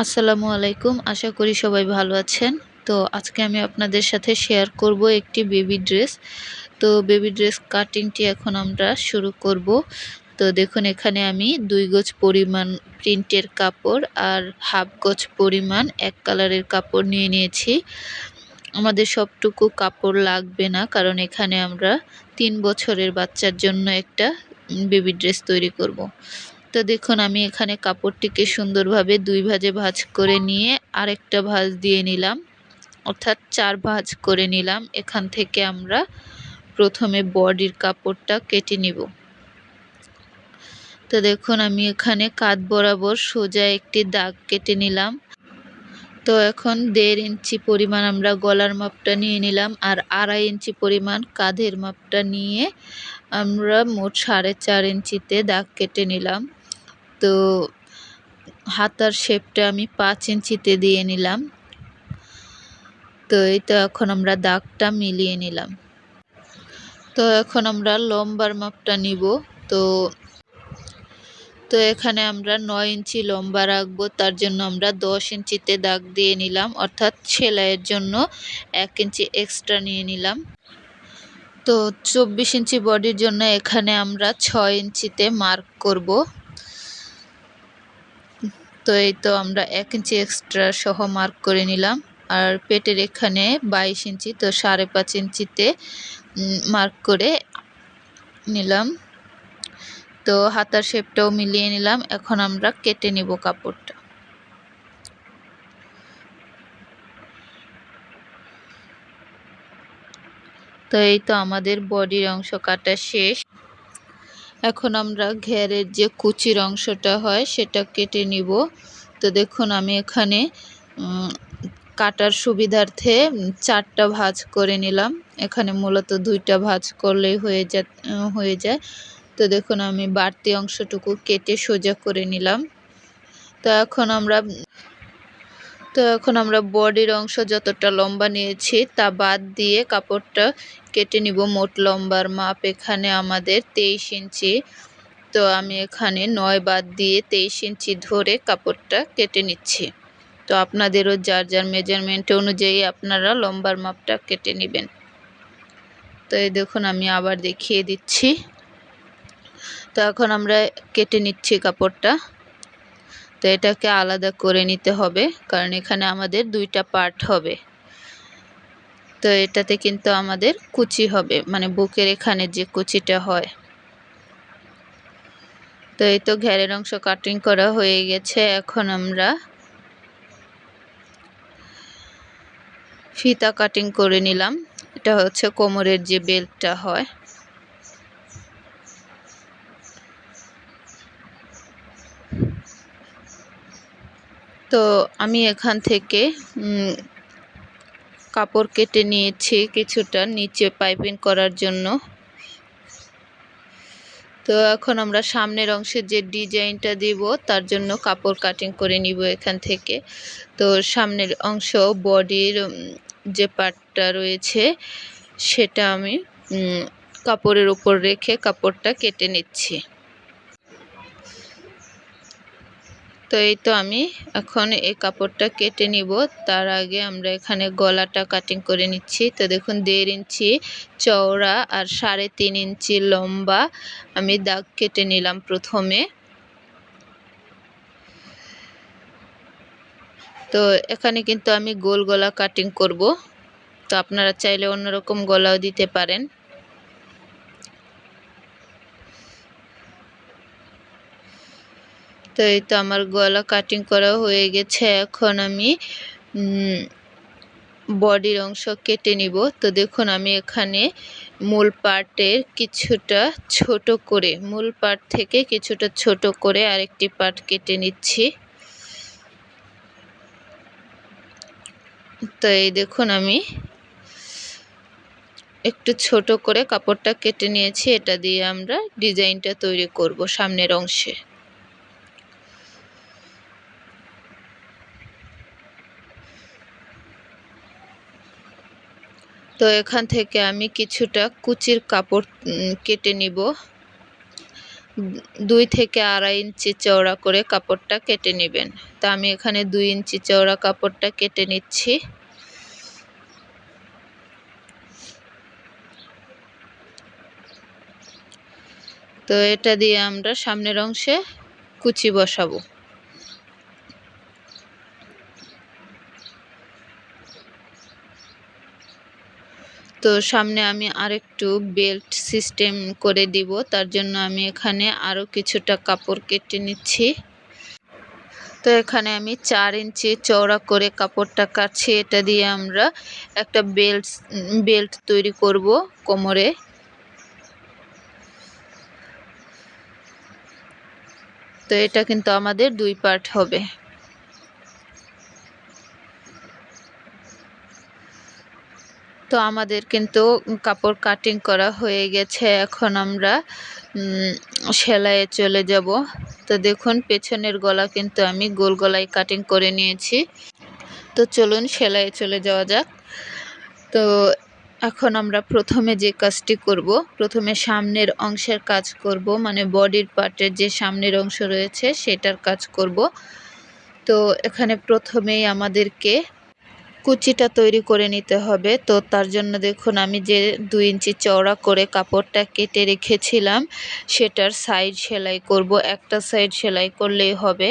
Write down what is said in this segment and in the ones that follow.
আসসালামু আলাইকুম। আশা করি সবাই ভালো আছেন। তো আজকে আমি আপনাদের সাথে শেয়ার করব একটি বেবি ড্রেস তো বেবি ড্রেস কাটিংটি এখন আমরা শুরু করব। তো দেখুন, এখানে আমি দুই গজ পরিমাণ প্রিন্টের কাপড় আর হাফ গজ পরিমাণ এক কালারের কাপড় নিয়ে নিয়েছি। আমাদের সবটুকু কাপড় লাগবে না, কারণ এখানে আমরা তিন বছরের বাচ্চার জন্য একটা বেবি ড্রেস তৈরি করব। তো দেখুন, আমি এখানে কাপড়টিকে সুন্দরভাবে দুই ভাজে ভাজ করে নিয়ে আরেকটা ভাজ দিয়ে নিলাম। অর্থাৎ চার ভাজ করে নিলাম। এখান থেকে আমরা প্রথমে বডির কাপড়টা কেটে নিব। তো দেখুন, আমি এখানে কাত বরাবর সোজা একটি দাগ কেটে নিলাম। তো এখন দেড় ইঞ্চি পরিমাণ আমরা গলার মাপটা নিয়ে নিলাম আর আড়াই ইঞ্চি পরিমাণ কাঁধের মাপটা নিয়ে আমরা মোট সাড়ে চার ইঞ্চিতে দাগ কেটে নিলাম। তো হাতার শেপটা আমি পাঁচ ইঞ্চিতে দিয়ে নিলাম। তো এই তো এখন আমরা দাগটা মিলিয়ে নিলাম। তো এখন আমরা লম্বার মাপটা নিব। তো তো এখানে আমরা নয় ইঞ্চি লম্বা রাখব। তার জন্য আমরা দশ ইঞ্চিতে দাগ দিয়ে নিলাম। অর্থাৎ সেলাইয়ের জন্য এক ইঞ্চি এক্সট্রা নিয়ে নিলাম। তো চব্বিশ ইঞ্চি বডির জন্য এখানে আমরা ছয় ইঞ্চিতে মার্ক করব। তো এই তো আমরা এক ইঞ্চি এক্সট্রা সহ মার্ক করে নিলাম। আর পেটের এখানে বাইশ ইঞ্চি, তো সাড়ে পাঁচ ইঞ্চিতে মার্ক করে নিলাম। তো হাতার শেপটাও মিলিয়ে নিলাম। এখন আমরা কেটে নিব কাপড়টা। তো এই তো আমাদের বডির অংশ কাটা শেষ। এখন আমরা ঘেরের যে কুচির অংশটা হয় সেটা কেটে নিব। তো দেখুন, আমি এখানে কাটার সুবিধার্থে চারটা ভাজ করে নিলাম। এখানে মূলত দুইটা ভাজ করলেই হয়ে যা, হয়ে যায়। তো দেখুন, আমি বাড়তি অংশটুকু কেটে সোজা করে নিলাম। তো এখন আমরা তো এখন আমরা বডির অংশ যতটা লম্বা নিয়েছি, তা বাদ দিয়ে কাপড়টা কেটে নিব মোট লম্বার মাপ এখানে আমাদের তেইশ ইঞ্চি। তো আমি এখানে নয় বাদ দিয়ে তেইশ ইঞ্চি ধরে কাপড়টা কেটে নিচ্ছি। তো আপনাদেরও যার যার মেজারমেন্ট অনুযায়ী আপনারা লম্বার মাপটা কেটে নেবেন। তো এই দেখুন, আমি আবার দেখিয়ে দিচ্ছি। তো এখন আমরা কেটে নিচ্ছি কাপড়টা। তো এটাকে আলাদা করে নিতে হবে, কারণ এখানে আমাদের দুইটা পার্ট হবে। তো এটাতে কিন্তু আমাদের কুচি হবে মানে বুকের এখানে যে কুচিটা হয়। তো এই তো ঘেরের অংশ কাটিং করা হয়ে গেছে, এখন আমরা ফিতা কাটিং করে নিলাম। এটা হচ্ছে কোমরের যে বেল্টটা হয়। তো আমি এখান থেকে কাপড় কেটে নিয়েছি কিছুটা নিচে পাইপিং করার জন্য। তো এখন আমরা সামনের অংশে যে ডিজাইনটা দিব, তার জন্য কাপড় কাটিং করে নিব এখান থেকে। তো সামনের অংশ বডির যে পার্টটা রয়েছে, সেটা আমি কাপড়ের উপর রেখে কাপড়টা কেটে নিচ্ছি। তো এই তো আমি এখন এই কাপড়টা কেটে নিব। তার আগে আমরা এখানে গলাটা কাটিং করে নিচ্ছি। তো দেখুন, দেড় ইঞ্চি চওড়া আর সাড়ে তিন ইঞ্চি লম্বা আমি দাগ কেটে নিলাম প্রথমে। তো এখানে কিন্তু আমি গোল গলা কাটিং করব। তো আপনারা চাইলে অন্যরকম গলাও দিতে পারেন। তো এই তো আমার গলা কাটিং করা হয়ে গেছে। এখন আমি বডির অংশ কেটে নিব। তো দেখুন, আমি এখানে মূল পার্টের কিছুটা ছোট করে, মূল পার্ট থেকে কিছুটা ছোট করে আরেকটি পার্ট কেটে নিচ্ছি। তো এই দেখুন, আমি একটু ছোট করে কাপড়টা কেটে নিয়েছি। এটা দিয়ে আমরা ডিজাইনটা তৈরি করব সামনের অংশে। তো এখান থেকে আমি কিছুটা কুচির কাপড় কেটে নিব। দুই থেকে আড়াই ইঞ্চি চওড়া করে কাপড়টা কেটে নেবেন। তা আমি এখানে দুই ইঞ্চি চওড়া কাপড়টা কেটে নিচ্ছি। তো এটা দিয়ে আমরা সামনের অংশে কুচি বসাবো। তো সামনে আমি আরেকটু বেল্ট সিস্টেম করে দিব, তার জন্য আমি এখানে আরও কিছুটা কাপড় কেটে নিচ্ছি। তো এখানে আমি চার ইঞ্চি চওড়া করে কাপড়টা কাটছি, এটা দিয়ে আমরা একটা বেল্ট বেল্ট তৈরি করব কোমরে। তো এটা কিন্তু আমাদের দুই পার্ট হবে। তো আমাদের কিন্তু কাপড় কাটিং করা হয়ে গেছে। এখন আমরা সেলাইয়ে চলে যাব। তো দেখুন, পেছনের গলা কিন্তু আমি গোল গলায় কাটিং করে নিয়েছি। তো চলুন, সেলাইয়ে চলে যাওয়া যাক। তো এখন আমরা প্রথমে যে কাজটি করব, প্রথমে সামনের অংশের কাজ করব মানে বডির পার্টের যে সামনের অংশ রয়েছে, সেটার কাজ করব। তো এখানে প্রথমেই আমাদেরকে কুচিটা তৈরি করে নিতে হবে। তো তার জন্য দেখুন, আমি যে দুই ইঞ্চি চওড়া করে কাপড়টা কেটে রেখেছিলাম, সেটার সাইড সেলাই করব। একটা সাইড সেলাই করলেই হবে।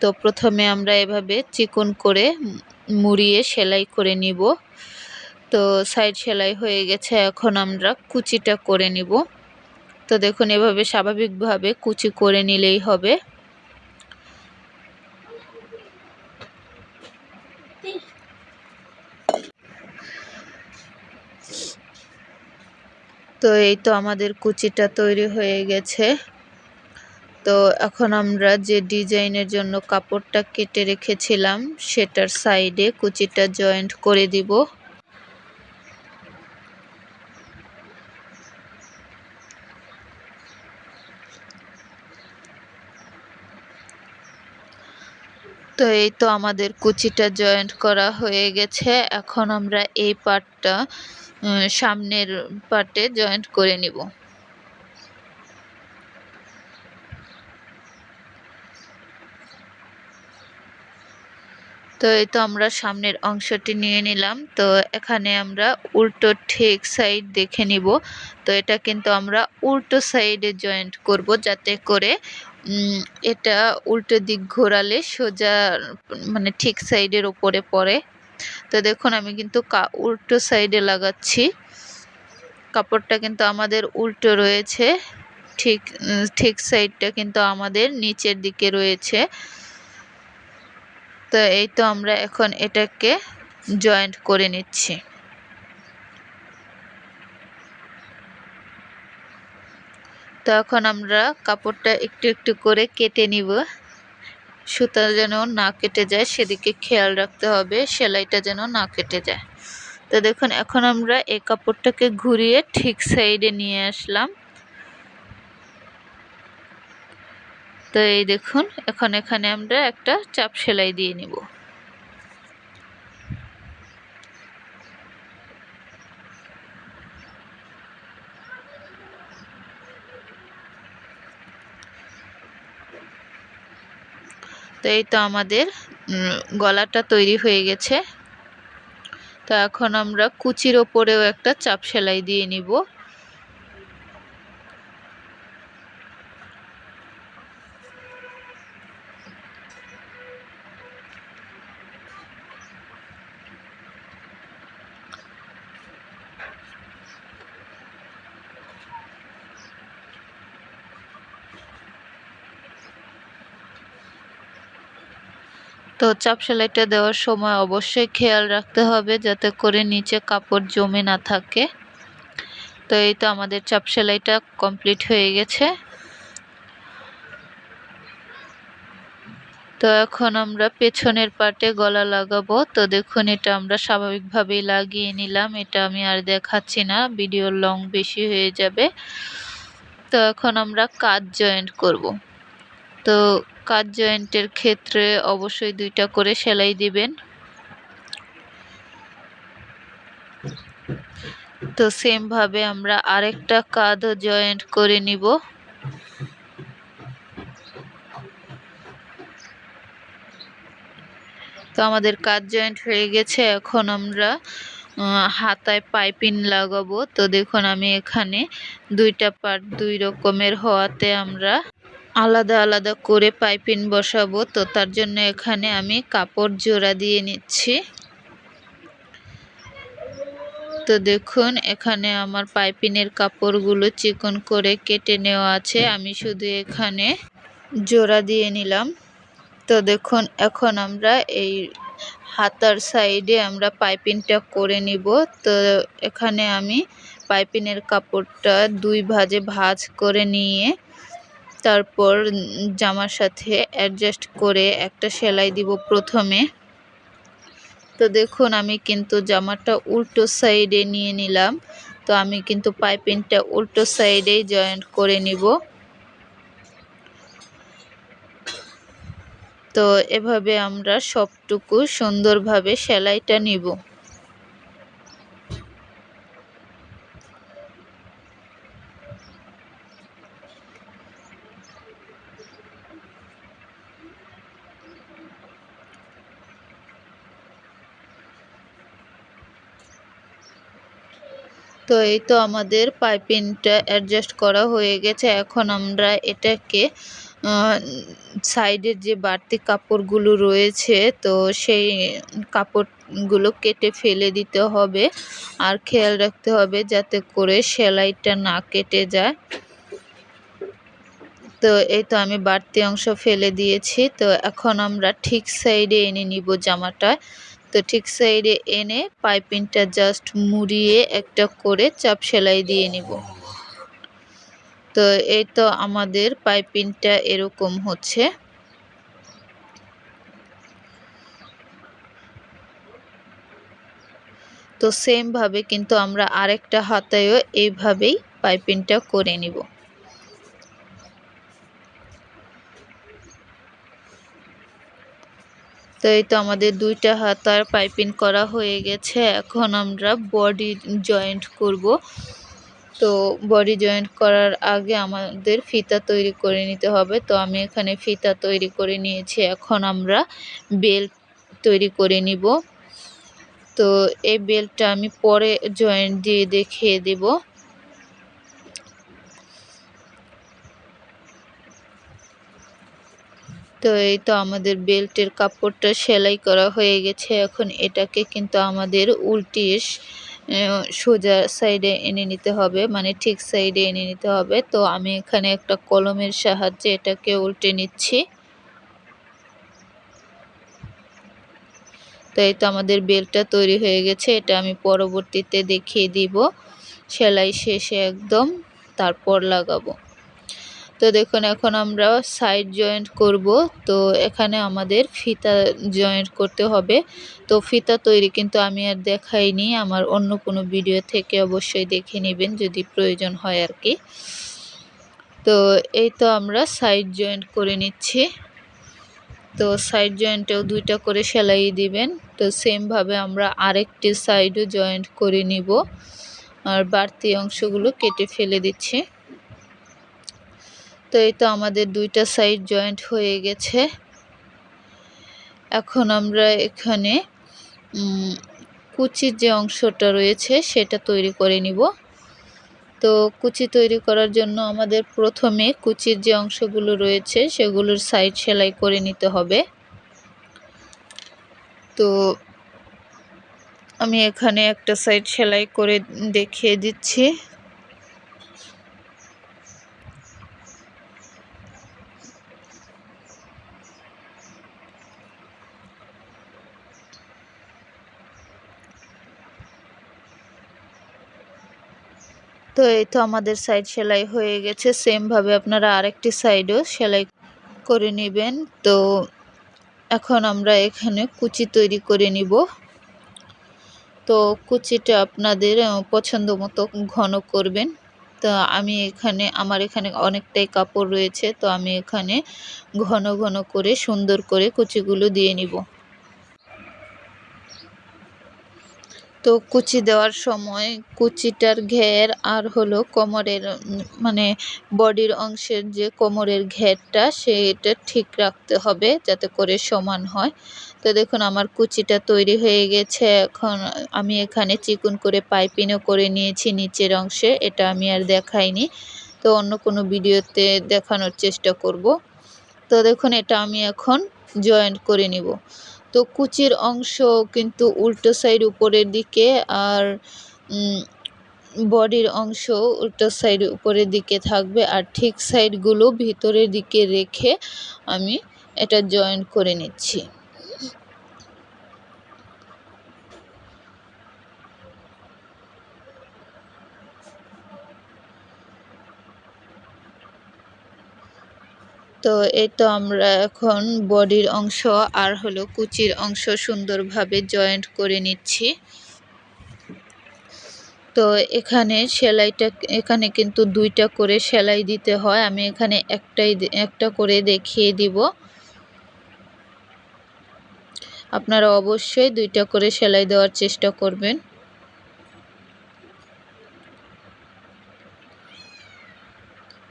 তো প্রথমে আমরা এভাবে চিকন করে মুড়িয়ে সেলাই করে নিব। তো সাইড সেলাই হয়ে গেছে, এখন আমরা কুচিটা করে নিব। তো দেখুন, এভাবে স্বাভাবিকভাবে কুচি করে নিলেই হবে। তো এই তো আমাদের কুচিটা তৈরি হয়ে গেছে। তো এখন আমরা যে ডিজাইনের জন্য কাপড়টা কেটে রেখেছিলাম, সেটার সাইডে কুচিটা জয়েন্ট করে দিব। তো এই তো আমাদের কুচিটা জয়েন্ট করা হয়ে গেছে। এখন আমরা এই পার্টটা সামনের পার্টে জয়েন্ট করে নিব। তো এই তো আমরা সামনের অংশটি নিয়ে নিলাম। তো এখানে আমরা উল্টো ঠিক সাইড দেখে নিব। তো এটা কিন্তু আমরা উল্টো সাইডে জয়েন্ট করব যাতে করে এটা উল্টো দিক ঘোরালে সোজা মানে ঠিক সাইডের ওপরে পড়ে। তো দেখুন, আমি কিন্তু উল্টো সাইডে লাগাচ্ছি। কাপড়টা কিন্তু আমাদের উল্টো রয়েছে, ঠিক ঠিক সাইডটা কিন্তু আমাদের নিচের দিকে রয়েছে। তো এই তো আমরা এখন এটাকে জয়েন্ট করে নিচ্ছি। তো এখন আমরা কাপড়টা একটু একটু করে কেটে নিব। সুতা যেন না কেটে যায়, সেদিকে খেয়াল রাখতে হবে, সেলাইটা যেন না কেটে যায়। তো দেখুন, এখন আমরা এই কাপড়টাকে ঘুরিয়ে ঠিক সাইডে নিয়ে আসলাম। তো এই দেখুন, এখন এখানে আমরা একটা চাপ সেলাই দিয়ে নিব। তো এই তো আমাদের গলাটা তৈরি হয়ে গেছে। তো এখন আমরা কুচির ওপরেও একটা চাপ সেলাই দিয়ে নিব। তো চাপ সেলাইটা দেওয়ার সময় অবশ্যই খেয়াল রাখতে হবে যাতে করে নিচে কাপড় জমে না থাকে। তো এই তো আমাদের চাপ সেলাইটা কমপ্লিট হয়ে গেছে। তো এখন আমরা পেছনের পার্টে গলা লাগাবো। তো দেখুন, এটা আমরা স্বাভাবিকভাবেই লাগিয়ে নিলাম। এটা আমি আর দেখাচ্ছি না ভিডিও লং বেশি হয়ে যাবে। তো এখন আমরা কাজ জয়েন্ট করব। তো কাজ জয়েন্টের ক্ষেত্রে অবশ্যই দুইটা করে সেলাই দিবেন। তো সেম ভাবে আমরা আরেকটা কাঁধ জয়েন্ট করে নিব। তো আমাদের কাজ জয়েন্ট হয়ে গেছে, এখন আমরা হাতায় পাইপিং লাগাবো। তো দেখুন আমি এখানে দুইটা পার্ট দুই রকমের হওয়াতে আমরা আলাদা আলাদা করে পাইপিং বসাবো, তো তার জন্য এখানে আমি কাপড় জোড়া দিয়ে নিচ্ছি। তো দেখুন, এখানে আমার পাইপিনের কাপড়গুলো চিকন করে কেটে নেওয়া আছে, আমি শুধু এখানে জোড়া দিয়ে নিলাম। তো দেখুন, এখন আমরা এই হাতার সাইডে আমরা পাইপিংটা করে নিব। তো এখানে আমি পাইপিনের কাপড়টা দুই ভাজে ভাজ করে নিয়ে তারপর জামার সাথে অ্যাডজাস্ট করে একটা সেলাই দিব প্রথমে। তো দেখুন, আমি কিন্তু জামাটা উল্টো সাইডে নিয়ে নিলাম। তো আমি কিন্তু পাইপিংটা উল্টো সাইডেই জয়েন্ট করে নিব। তো এভাবে আমরা সবটুকু সুন্দরভাবে সেলাইটা নিব। তো এই তো আমাদের পাইপিংটা অ্যাডজাস্ট করা হয়ে গেছে। এখন আমরা এটাকে সাইডের যে বাড়তি কাপড়গুলো রয়েছে, তো সেই কাপড়গুলো কেটে ফেলে দিতে হবে আর খেয়াল রাখতে হবে যাতে করে সেলাইটা না কেটে যায়। তো এই তো আমি বাড়তি অংশ ফেলে দিয়েছি। তো এখন আমরা ঠিক সাইডে এনে নিব জামাটা। তো ঠিক সাইডে এনে পাইপিংটা জাস্ট মুড়িয়ে একটা করে চাপ সেলাই দিয়ে নিব। তো এই তো আমাদের পাইপিংটা এরকম হচ্ছে। তো সেম ভাবে কিন্তু আমরা আরেকটা হাতায়ও এইভাবেই পাইপিংটা করে নিব। তো এই তো আমাদের দুইটা হাতার পাইপিং করা হয়ে গেছে। এখন আমরা বডি জয়েন্ট করব। তো বডি জয়েন্ট করার আগে আমাদের ফিতা তৈরি করে নিতে হবে। তো আমি এখানে ফিতা তৈরি করে নিয়েছি। এখন আমরা বেল্ট তৈরি করে নিব। তো এই বেল্টটা আমি পরে জয়েন্ট দিয়ে দেখিয়ে দেব। তো এই তো আমাদের বেল্টের কাপড়টা সেলাই করা হয়ে গেছে। এখন এটাকে কিন্তু আমাদের উল্টিয়ে সোজা সাইডে এনে নিতে হবে মানে ঠিক সাইডে এনে নিতে হবে। তো আমি এখানে একটা কলমের সাহায্যে এটাকে উল্টে নিচ্ছি। তো এই তো আমাদের বেলটা তৈরি হয়ে গেছে। এটা আমি পরবর্তীতে দেখিয়ে দিব। সেলাই শেষে একদম, তারপর লাগাবো। তো দেখুন, এখন আমরা সাইড জয়েন্ট করব। তো এখানে আমাদের ফিতা জয়েন্ট করতে হবে। তো ফিতা তৈরি কিন্তু আমি আর দেখাইনি। আমার অন্য কোনো ভিডিও থেকে অবশ্যই দেখে নেবেন যদি প্রয়োজন হয় আর কি। তো এই তো আমরা সাইড জয়েন্ট করে নিচ্ছি। তো সাইড জয়েন্টেও দুইটা করে সেলাই দিবেন। তো সেমভাবে আমরা আরেকটি সাইডও জয়েন্ট করে নিব। আর বাড়তি অংশগুলো কেটে ফেলে দিচ্ছি। তো এই তো আমাদের দুইটা সাইড জয়েন্ট হয়ে গেছে। এখন আমরা এখানে কুচির যে অংশটা রয়েছে সেটা তৈরি করে নিব। তো কুচি তৈরি করার জন্য আমাদের প্রথমে কুচির যে অংশগুলো রয়েছে সেগুলোর সাইড সেলাই করে নিতে হবে। তো আমি এখানে একটা সাইড সেলাই করে দেখিয়ে দিচ্ছি। এই তো আমাদের সাইড সেলাই হয়ে গেছে। সেমভাবে আপনারা আরেকটি সাইডও সেলাই করে নেবেন। তো এখন আমরা এখানে কুচি তৈরি করে নিব। তো কুচিটা আপনাদের পছন্দ মতো ঘন করবেন। তো আমি এখানে, আমার এখানে অনেকটাই কাপড় রয়েছে। তো আমি এখানে ঘন ঘন করে সুন্দর করে কুচিগুলো দিয়ে নিব। তো কুচি দেওয়ার সময় কুচিটার ঘের আর হলো কোমরের মানে বডির অংশের যে কোমরের ঘেরটা সেটা ঠিক রাখতে হবে যাতে করে সমান হয়। তো দেখুন আমার কুচিটা তৈরি হয়ে গেছে। এখন আমি এখানে চিকন করে পাইপিংও করে নিয়েছি নিচের অংশে। এটা আমি আর দেখাইনি। তো অন্য কোনো ভিডিওতে দেখানোর চেষ্টা করব। তো দেখুন এটা আমি এখন জয়েন্ট করে নিব। তো কুচির অংশ কিন্তু উল্টো সাইড উপরের দিকে আর বডির অংশ উল্টো সাইড উপরের দিকে থাকবে আর ঠিক সাইডগুলো ভিতরের দিকে রেখে আমি এটা জয়েন করে নিচ্ছি। তো এই তো আমরা এখন বডির অংশ আর হলো কুচির অংশ সুন্দরভাবে জয়েন্ট করে নিচ্ছি। তো এখানে সেলাইটা, এখানে কিন্তু দুইটা করে সেলাই দিতে হয়। আমি এখানে একটাই একটা করে দেখিয়ে দিব। আপনারা অবশ্যই দুইটা করে সেলাই দেওয়ার চেষ্টা করবেন।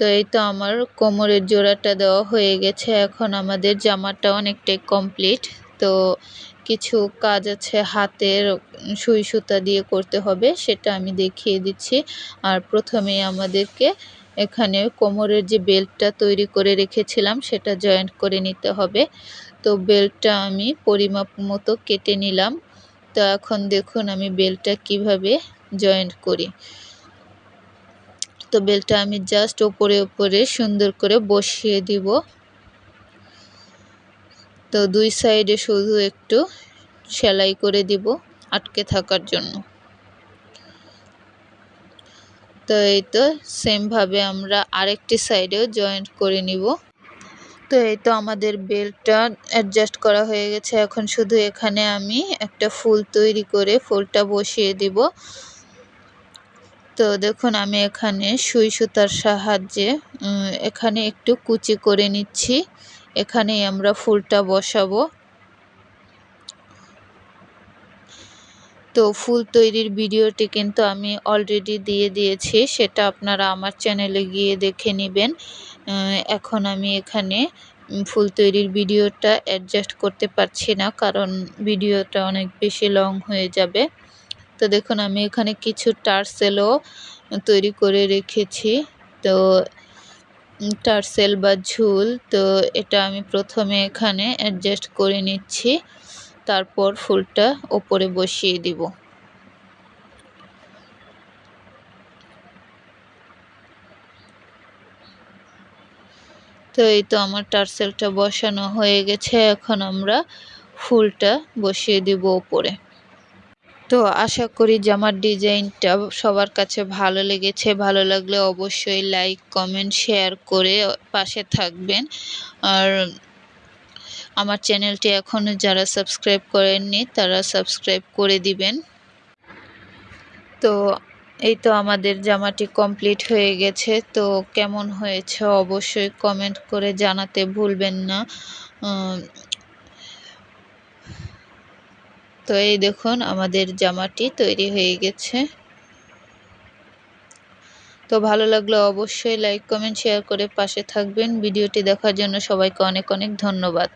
তো এই তো আমার কোমরের জোড়াটা দেওয়া হয়ে গেছে। এখন আমাদের জামাটা অনেকটাই কমপ্লিট। তো কিছু কাজ আছে হাতের, সুই সুতা দিয়ে করতে হবে, সেটা আমি দেখিয়ে দিচ্ছি। আর প্রথমে আমাদেরকে এখানে কোমরের যে বেল্টটা তৈরি করে রেখেছিলাম, সেটা জয়েন্ট করে নিতে হবে। তো বেল্টটা আমি পরিমাপ মতো কেটে নিলাম। তো এখন দেখুন আমি বেল্টটা কীভাবে জয়েন্ট করি। তো বেলটা আমি জাস্ট ওপরে ওপরে সুন্দর করে বসিয়ে দিব। তো দুই সাইডে শুধু একটু সেলাই করে দিব আটকে থাকার জন্য। তো এই তো সেমভাবে আমরা আরেকটি সাইডেও জয়েন্ট করে নিব। তো এই তো আমাদের বেল্টটা অ্যাডজাস্ট করা হয়ে গেছে। এখন শুধু এখানে আমি একটা ফুল তৈরি করে ফুলটা বসিয়ে দিব। তো দেখুন, আমি এখানে সুই সুতার সাহায্যে এখানে একটু কুচি করে নিচ্ছি। এখানেই আমরা ফুলটা বসাবো। তো ফুল তৈরির ভিডিওটি কিন্তু আমি অলরেডি দিয়ে দিয়েছি, সেটা আপনারা আমার চ্যানেলে গিয়ে দেখে নেবেন। এখন আমি এখানে ফুল তৈরির ভিডিওটা অ্যাডজাস্ট করতে পারছি না, কারণ ভিডিওটা অনেক বেশি লং হয়ে যাবে। তো দেখুন, আমি এখানে কিছু টার্সেলও তৈরি করে রেখেছি। তো টার্সেল বা ঝুল, তো এটা আমি প্রথমে এখানে অ্যাডজাস্ট করে নিচ্ছি। তারপর ফুলটা ওপরে বসিয়ে দিব। তো এই তো আমার টার্সেলটা বসানো হয়ে গেছে। এখন আমরা ফুলটা বসিয়ে দিব ওপরে। তো আশা করি জামার ডিজাইনটা সবার কাছে ভালো লেগেছে। ভালো লাগলে অবশ্যই লাইক কমেন্ট শেয়ার করে পাশে থাকবেন। আর আমার চ্যানেলটি এখনও যারা সাবস্ক্রাইব করেননি, তারা সাবস্ক্রাইব করে দিবেন। তো এই তো আমাদের জামাটি কমপ্লিট হয়ে গেছে। তো কেমন হয়েছে অবশ্যই কমেন্ট করে জানাতে ভুলবেন না। তো এই দেখুন, আমাদের জামাটি তৈরি হয়ে গেছে। তো ভালো লাগলে অবশ্যই লাইক, কমেন্ট, শেয়ার করে পাশে থাকবেন। ভিডিওটি দেখার জন্য সবাইকে অনেক অনেক ধন্যবাদ।